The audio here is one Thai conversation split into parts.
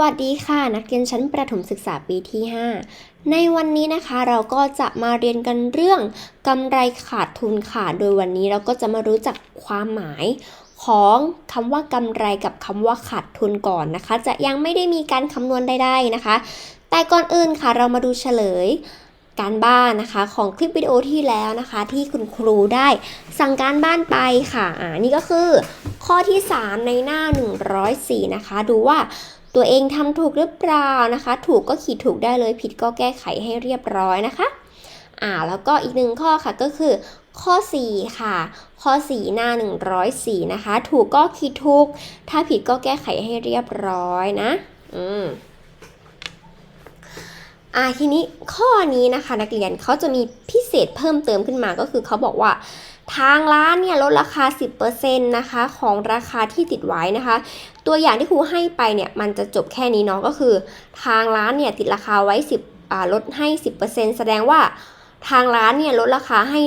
วัสดีค่ะ นักเรียนชั้นประถมศึกษาปีที่ 5 ในวันนี้นะคะเราก็จะมาเรียนกันเรื่องกำไรขาดทุนค่ะ โดยวันนี้เราก็จะมารู้จักความหมายของคำว่ากำไรกับคำว่าขาดทุนก่อนนะคะ จะยังไม่ได้มีการคำนวณใดๆนะคะ แต่ก่อนอื่นค่ะเรามาดูเฉลยการบ้านนะคะของคลิปวิดีโอที่แล้วนะคะ ที่คุณครูได้สั่งการบ้านไปค่ะอ่านี่ก็คือข้อที่ 3 ในหน้า 104 นะคะ ดูว่า ตัวเองทำถูกหรือเปล่านะคะ ถูกก็ขีดถูกได้เลยผิดก็แก้ไขให้เรียบร้อยนะคะอ่าแล้วก็อีกหนึ่งข้อค่ะก็คือข้อ 4 ค่ะ ข้อ 4 หน้า 104 นะคะ ถูกก็ขีดถูก ถ้าผิดก็แก้ไขให้เรียบร้อยนะอืมอ่าทีนี้ข้อนี้นะคะ นักเรียนเขาจะมีพิเศษเพิ่มเติมขึ้นมาก็คือเขาบอกว่า ทางร้านเนี่ยลดราคา 10%นะคะของราคาที่ติดไว้นะคะ ตัวอย่างที่ครูให้ไปเนี่ยมันจะจบแค่นี้เนาะก็คือ ทางร้านเนี่ยติดราคาไว้ 10อ่าลดให้ 10%แสดงว่าทางร้านเนี่ยลดราคาให้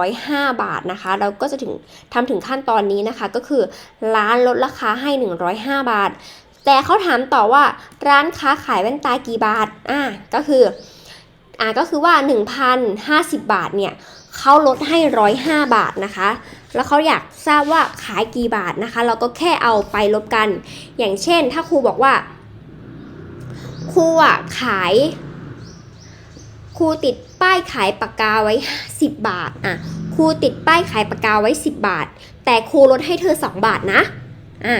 105 บาทนะคะ เราก็จะถึงทำถึงขั้นตอนนี้นะคะ ก็คือร้านลดราคาให้ 105 บาท แต่เขาถามต่อว่าร้านค้าขายแว่นตากี่บาทอ่าก็คือ อ่าก็คือว่า 1,050 บาทเนี่ยเขาลดให้ 105 บาทนะคะ แล้วเขาอยากทราบว่าขายกี่บาทนะคะ เราก็แค่เอาไปลบกัน อย่างเช่น ถ้าครูบอกว่า ครูอะขาย ครูติดป้ายขายปากกาไว้ 10 บาทอะครูติดป้ายขายปากกาไว้ 10 บาท แต่ครูลดให้เธอ 2 บาทนะอะ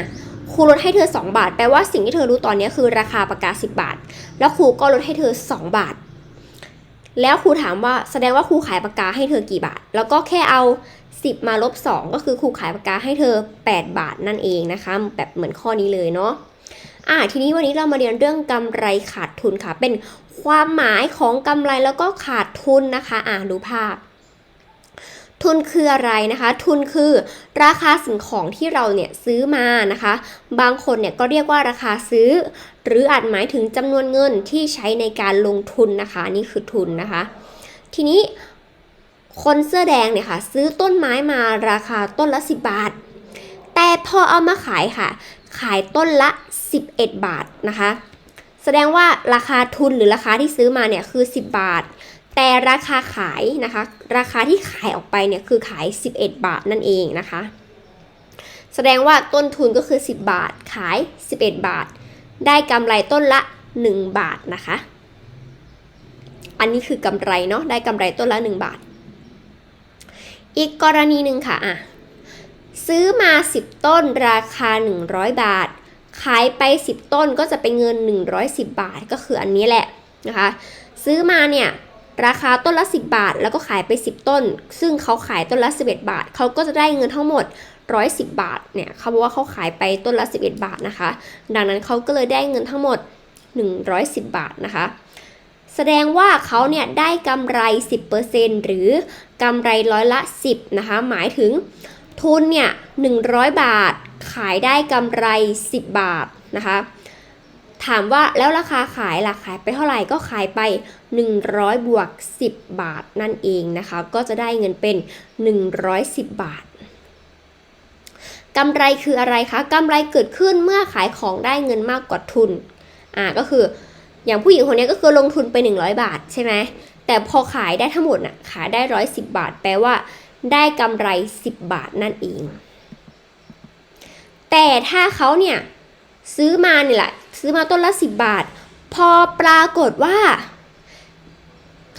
ครูลดให้เธอ 2 บาท แปลว่าสิ่งที่เธอรู้ตอนนี้คือราคาปากกา 10 บาท แล้วครูก็ลดให้เธอ 2 บาท แล้วครูถามว่าแสดงว่าครูขายปากกาให้เธอกี่บาท แล้วก็แค่เอา 10 มาลบ 2 ก็คือครูขายปากกาให้เธอ 8 บาทนั่นเองนะคะ แบบเหมือนข้อนี้เลยเนาะอ่าทีนี้วันนี้เรามาเรียนเรื่องกำไรขาดทุนค่ะ เป็นความหมายของกำไรแล้วก็ขาดทุนนะคะ อ่าดูภาพ ทุนคืออะไรนะคะ ทุนคือราคาสิ่งของที่เราเนี่ยซื้อมานะคะ บางคนเนี่ยก็เรียกว่าราคาซื้อ หรืออาจหมายถึงจำนวนเงินที่ใช้ในการลงทุนนะคะนี่คือทุนนะคะ ทีนี้คนเสื้อแดงเนี่ยค่ะซื้อต้นไม้มาราคาต้นละ 10 บาท แต่พอเอามาขายค่ะ ขายต้นละ 11 บาทนะคะ แสดงว่าราคาทุนหรือราคาที่ซื้อมาเนี่ยคือ 10 บาท แต่ราคาขายนะคะ ราคาที่ขายออกไปเนี่ยคือขาย 11 บาทนั่นเองนะคะ แสดงว่าต้นทุนก็คือ 10 บาทขาย 11 บาท ได้กำไรต้นละ 1 บาทนะคะ อันนี้คือกำไรเนาะได้กำไรต้นละ 1 บาท อีกกรณีหนึ่งค่ะอะ ซื้อมา 10 ต้นราคา 100 บาท ขายไป 10 ต้นก็จะเป็นเงิน 110 บาทก็คืออันนี้แหละนะคะ ซื้อมาเนี่ย ราคาต้นละ 10 บาท แล้วก็ขายไป 10 ต้น ซึ่งเขาขายต้นละ 11 บาท เขาก็จะได้เงินทั้งหมด 110 บาท เนี่ยเขาบอกว่าเขาขายไปต้นละ 11 บาทนะคะ ดังนั้นเขาก็เลยได้เงินทั้งหมด 110 บาทนะคะ แสดงว่าเขาเนี่ยได้กำไร 10%หรือกำไรร้อยละ 10 นะคะ หมายถึงทุนเนี่ย100 บาท ขายได้กำไร 10 บาทนะคะ ถามว่าแล้วราคาขายล่ะขายไปเท่าไหร่ก็ขายไป 100 บวก 10 บาทนั่นเองนะคะ ก็จะได้เงินเป็น 110 บาทกำไรคืออะไรคะกำไรเกิดขึ้นเมื่อขายของได้เงินมากกว่าทุนอ่าก็คืออย่างผู้หญิงคนนี้ก็คือลงทุนไป 100 บาทใช่ไหมแต่พอขายได้ทั้งหมดน่ะขายได้ 110 บาท แปลว่า ได้กำไร 10 บาทนั่นเอง แต่ถ้าเขาเนี่ย ซื้อมาเนี่ยแหละ ซื้อมาต้นละ10บาท พอปรากฏว่า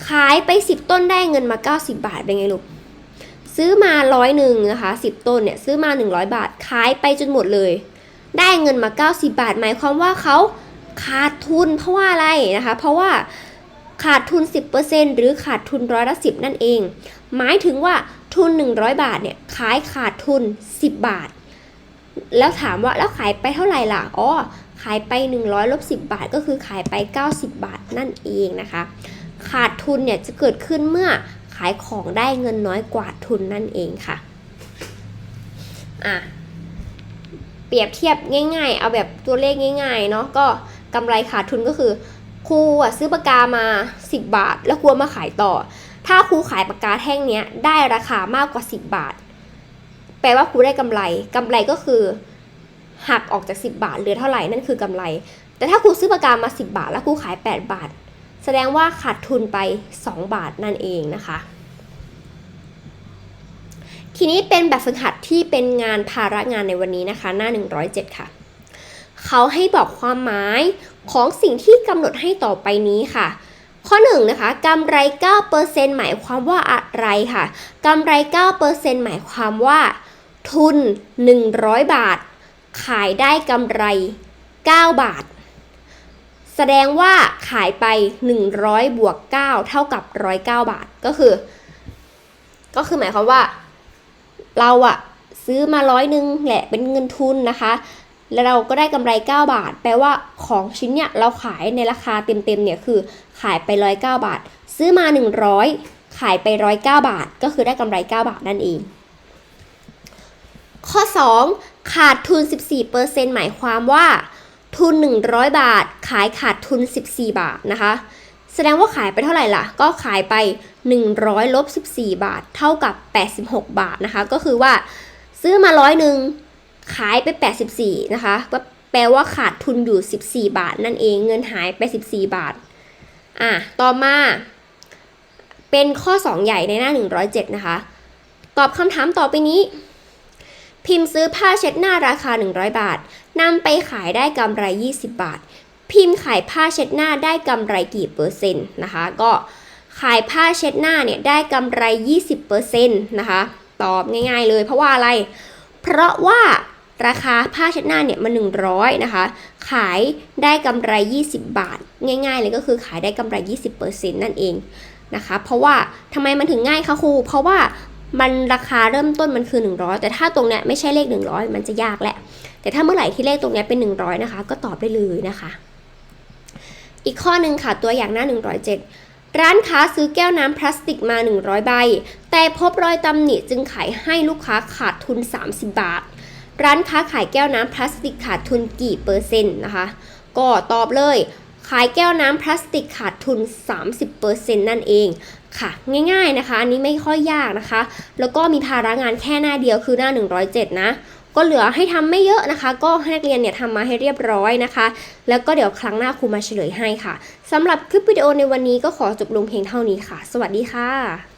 ขายไป10ต้นได้เงินมา90บาทเป็นไงลูกซื้อมาร้อยหนึ่งนะคะ10ต้นเนี่ยซื้อมา100บาทขายไปจนหมดเลย ได้เงินมา90บาท หมายความว่าเขาขาดทุนเพราะว่าอะไรนะคะ เพราะว่าขาดทุน 10%หรือขาดทุนร้อยละ10 นั่นเอง หมายถึงว่าทุน 100 บาทเนี่ยขายขาดทุน 10 บาท แล้วถามว่าแล้วขายไปเท่าไหร่ล่ะอ๋อขายไป 100ลบ10 บาท ก็คือขายไป 90 บาทนั่นเองนะคะ ขาดทุนเนี่ยจะเกิดขึ้นเมื่อขายของได้เงินน้อยกว่าทุนนั่นเองค่ะอะเปรียบเทียบง่าย ๆ เอาแบบตัวเลขง่าย ๆ เนาะก็กำไรขาดทุนก็คือครูอะซื้อปากกามา 10 บาท แล้วครูมาขายต่อ ถ้าครูขายปากกาแท่งเนี้ยได้ราคามากกว่า 10 บาท แปลว่าครูได้กำไรกำไรก็คือ หักออกจาก 10 บาทเหลือเท่าไหร่นั่นคือกำไร แต่ถ้าครูซื้อปากกามา 10 บาท แล้วครูขาย 8 บาท แสดงว่าขาดทุนไป 2 บาทนั่นเองนะคะ ทีนี้เป็นแบบฝึกหัดที่เป็นงานภาระงานในวันนี้นะคะ หน้า 107 ค่ะ เขาให้บอกความหมายของสิ่งที่กำหนดให้ต่อไปนี้ค่ะข้อ1นะคะกำไร 9%หมายความว่าอะไรค่ะกำไร 9%หมายความว่า ทุน 100 บาท ขายได้กำไร 9 บาท แสดงว่าขายไป 100 บวก 9 เท่ากับ 109 บาท ก็คือ ก็คือหมายความว่า เราอะซื้อมาร้อยหนึ่งแหละเป็นเงินทุนนะคะ แล้วเราก็ได้กำไร 9 บาท แปลว่าของชิ้นเนี้ยเราขายในราคาเต็มๆเนี่ยคือขายไป 109 บาท ซื้อมา 100 ขายไป 109 บาท ก็คือได้กำไร 9 บาทนั่นเอง ข้อ 2 ขาดทุน 14%หมายความว่า ทุน 100 บาท ขายขาดทุน 14 บาทนะคะ แสดงว่าขายไปเท่าไหร่ล่ะ ก็ขายไป 100ลบ14 บาท เท่ากับ 86 บาทนะคะ ก็คือว่า ซื้อมาร้อยหนึ่งขายไป 84 นะคะ ก็แปลว่าขาดทุนอยู่ 14 บาท นั่นเองเงินหายไป 14 บาท อะ ต่อมา เป็นข้อ 2 ใหญ่ในหน้า 107 นะคะ ตอบคำถามต่อไปนี้ พิมพ์ซื้อผ้าเช็ดหน้าราคา 100 บาทนำไปขายได้กำไร 20 บาท พิมพ์ขายผ้าเช็ดหน้าได้กำไรกี่เปอร์เซ็นต์นะคะ ก็ขายผ้าเช็ดหน้าเนี่ยได้กำไร 20%นะคะ ตอบง่ายๆเลยเพราะว่าอะไร เพราะว่าราคาผ้าเช็ดหน้าเนี่ยมัน100นะคะ ขายได้กำไร 20 บาท ง่าย ๆ เลยก็คือขายได้กำไร 20%นั่นเองนะคะ เพราะว่าทำไมมันถึงง่ายคะครู เพราะว่า มันราคาเริ่มต้นมันคือ 100 แต่ถ้าตรงเนี้ยไม่ใช่เลข 100 มันจะยากแหละ แต่ถ้าเมื่อไหร่ที่เลขตรงเนี้ยเป็น 100 นะคะ ก็ตอบได้เลยนะคะ อีกข้อหนึ่งค่ะตัวอย่างหน้า 107 ร้านค้าซื้อแก้วน้ำพลาสติกมา 100 ใบ แต่พบรอยตำหนิจึงขายให้ลูกค้าขาดทุน 30 บาท ร้านค้าขายแก้วน้ำพลาสติกขาดทุนกี่เปอร์เซ็นต์นะคะ ก็ตอบเลย ขายแก้วน้ำพลาสติกขาดทุน 30%นั่นเองค่ะ ง่ายๆนะคะ อันนี้ไม่ค่อยยากนะคะ แล้วก็มีภาระงานแค่หน้าเดียวคือหน้า 107 นะ ก็เหลือให้ทำไม่เยอะนะคะ ก็ให้นักเรียนเนี่ยทำมาให้เรียบร้อยนะคะ แล้วก็เดี๋ยวครั้งหน้าครูมาเฉลยให้ค่ะสำหรับคลิปวิดีโอในวันนี้ก็ขอจบลงเพียงเท่านี้ค่ะ สวัสดีค่ะ